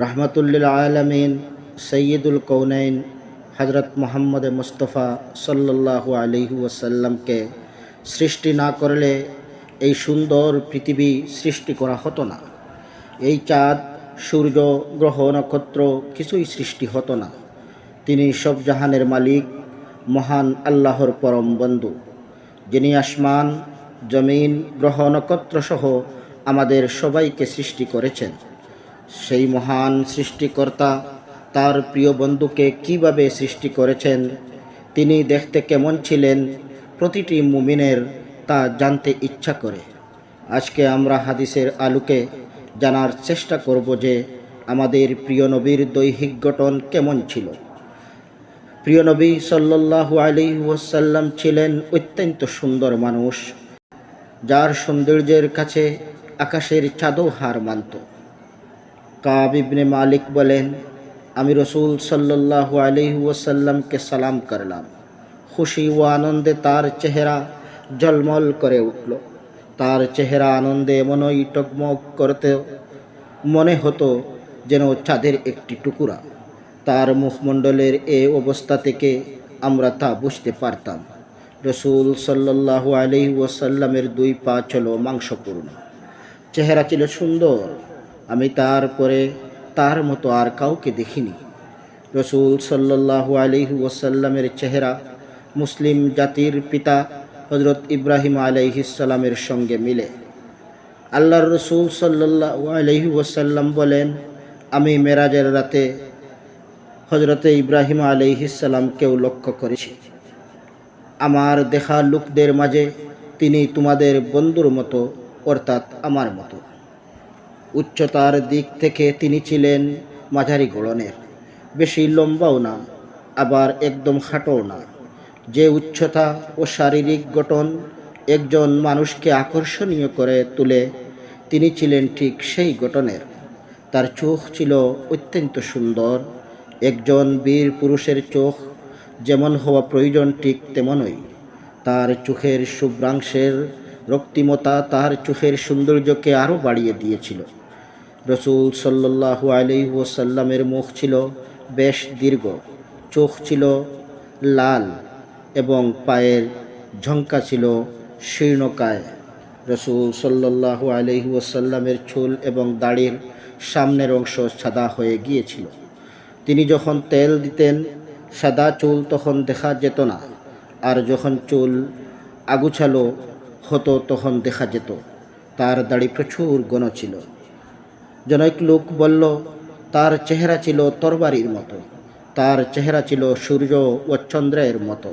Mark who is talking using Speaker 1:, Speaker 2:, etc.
Speaker 1: রহমতুল্লিল আলমিন সৈয়দুল কৌনাইন হজরত মোহাম্মদ মুস্তফা সাল্লাল্লাহু আলহি ওয়াসাল্লামকে সৃষ্টি না করলে এই সুন্দর পৃথিবী সৃষ্টি করা হতো না। এই চাঁদ, সূর্য, গ্রহ, নক্ষত্র কিছুই সৃষ্টি হতো না। তিনি সব জাহানের মালিক, মহান আল্লাহর পরম বন্ধু। যিনি আসমান, জমিন, গ্রহ নক্ষত্র সহ আমাদের সবাইকে সৃষ্টি করেছেন। সেই মহান সৃষ্টিকর্তা তার প্রিয় বন্ধুকে কীভাবে সৃষ্টি করেছেন? তিনি দেখতে কেমন ছিলেন? প্রতিটি মুমিনের তা জানতে ইচ্ছা করে। আজকে আমরা হাদিসের আলোকে জানার চেষ্টা করব যে আমাদের প্রিয় নবীর দৈহিক গঠন কেমন ছিল। প্রিয় নবী সাল্লাল্লাহু আলাইহি ওয়াসাল্লাম ছিলেন অত্যন্ত সুন্দর মানুষ, যার সৌন্দর্যের কাছে আকাশের চাঁদও হার মানত। কাব ইবনে মালিক বলেন, আমি রসুল সাল্লাল্লাহু আলাইহি ওয়াসাল্লামকে সালাম করলাম। খুশি ও আনন্দে তার চেহারা জলমল করে উঠল। তার চেহারা আনন্দে এমনই টকমক করতে মনে হতো যেন চাঁদের একটি টুকুরা। তার মুখমণ্ডলের এ অবস্থা থেকে আমরা তা বুঝতে পারতাম। রসুল সাল্লাল্লাহু আলাইহি ওয়াসাল্লামের দুই পা ছিল মাংসপূর্ণ। চেহারা ছিল সুন্দর। আমি তারপরে তার মতো আর কাউকে দেখিনি। রসুল সাল্লাল্লাহু আলাইহি ওয়াসাল্লামের চেহারা, মুসলিম জাতির পিতা হজরত ইব্রাহিম আলাইহিসাল্লামের সঙ্গে মিলে। আল্লাহর রসুল সাল্লাল্লাহু আলাইহি ওয়াসাল্লাম বলেন, আমি মেরাজের রাতে হজরতে ইব্রাহিম আলাইহিসাল্লামকেও লক্ষ্য করেছি। আমার দেখা লোকদের মাঝে তিনি তোমাদের বন্ধুর মতো, অর্থাৎ আমার মতো। উচ্চতার দিক থেকে তিনি ছিলেন মাঝারি গড়নের বেশি লম্বাও না, আবার একদম খাটোও না। যে উচ্চতা ও শারীরিক গঠন একজন মানুষকে আকর্ষণীয় করে তুলে, তিনি ছিলেন ঠিক সেই গঠনের। তার চোখ ছিল অত্যন্ত সুন্দর, একজন বীর পুরুষের চোখ যেমন হওয়া প্রয়োজন ঠিক তেমনই। তার চোখের শুভ্রাংশের রক্তিমতা তার চোখের সৌন্দর্যকে আরও বাড়িয়ে দিয়েছিল। রসুল সাল্লাহু আলি ওসাল্লামের মুখ ছিল বেশ দীর্ঘ, চোখ ছিল লাল এবং পায়ের ঝঙ্কা ছিল শীর্ণকায়। রসুল সাল্লাহু আলহি ওসাল্লামের চুল এবং দাড়ির সামনের অংশ সাদা হয়ে গিয়েছিল। তিনি যখন তেল দিতেন, সাদা চুল তখন দেখা যেত না, আর যখন চুল আগুছালো হতো তখন দেখা যেত। তার দাড়ি প্রচুর গণ ছিল। জনৈক লোক বলল, তার চেহারা ছিল তরবারির মতো। তার চেহারা ছিল সূর্য ও চন্দ্রের মতো।